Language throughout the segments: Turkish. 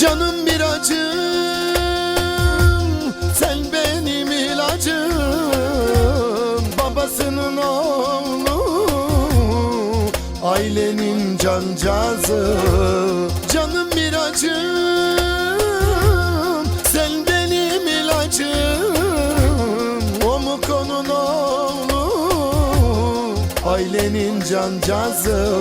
Canım bir acım Sen benim ilacım. Babasının oğlu Ailenin cancazı Canım bir acım Sen benim ilacım. O mu konun oğlu Ailenin cancazı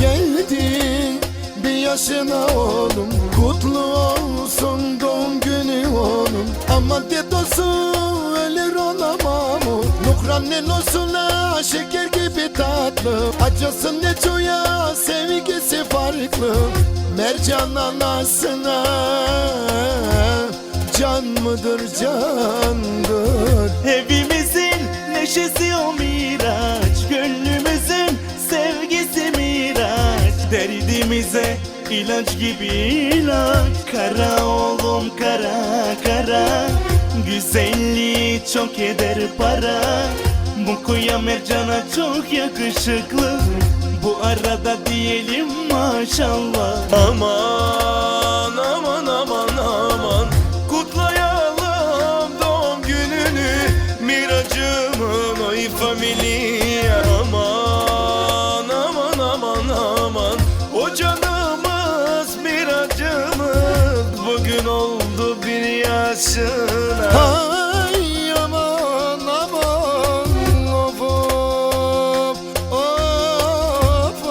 Geldin bir yaşına oğlum. Kutlu olsun doğum günü onun Ama dedosu ölür olamam Nukrannen olsun ha şeker gibi tatlı. Acısın ne çoya sevgisi farklı. Mercan anasına Can mıdır candır? Evimizin ilaç gibi ilaç. Kara oğlum kara kara. Güzelliği çok eder para. Bu kuya mercana çok yakışıklı. Bu arada diyelim maşallah. Aman aman aman aman yaşına Ay aman aman of of of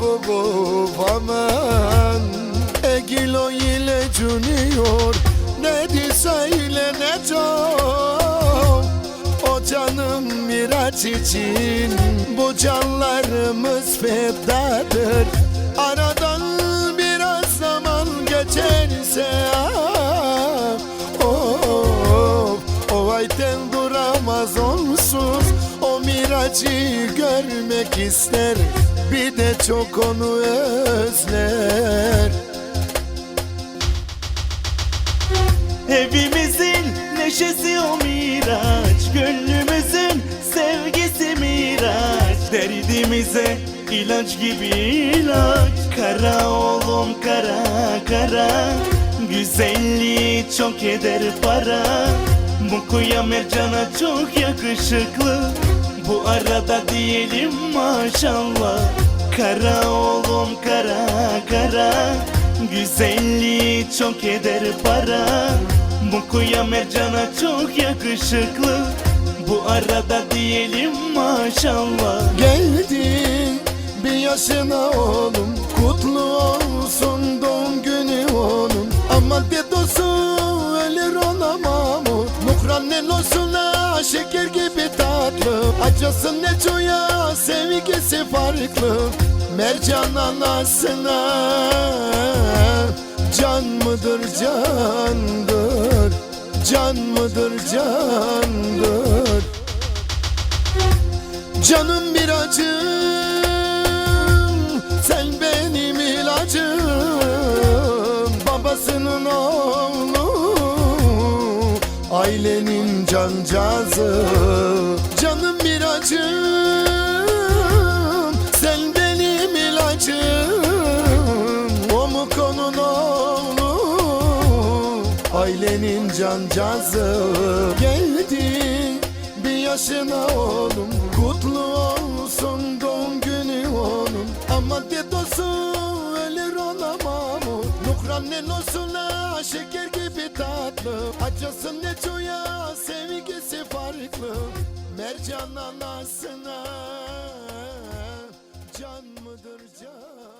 of ile Junior ne di söyle ne O canım miraç bu canlarımız fedadır duramaz onsuz O miracı görmek ister Bir de çok onu özler. Evimizin neşesi o miraç Gönlümüzün sevgisi miraç. Derdimize ilaç gibi ilaç Kara oğlum kara kara. Güzelliği çok eder para Bu kuya mercana çok yakışıklı. Bu arada diyelim maşallah. Kara oğlum kara kara. Güzelliği çok eder para. Bu kuya mercana çok yakışıklı. Bu arada diyelim maşallah. Geldin bir yaşına oğlum Nukrannen olsun ha şeker gibi tatlı. Acısın ne çoya sevgisi farklı. Mercan anasına Can mıdır candır? Can mıdır candır? Canım bir acım Sen benim ilacım. Babasının oğlu Ailenin cancazı Canım bir acım. Sen benim ilacım O mu konun oğlu? Ailenin cancazı Geldin bir yaşına oğlum. Kutlu olsun doğum günü onun Ama dedosu ölür olamam ha şeker gibi tatlı Acısın ne çoya sevgisi farklı. Mercan anasına Can mıdır can?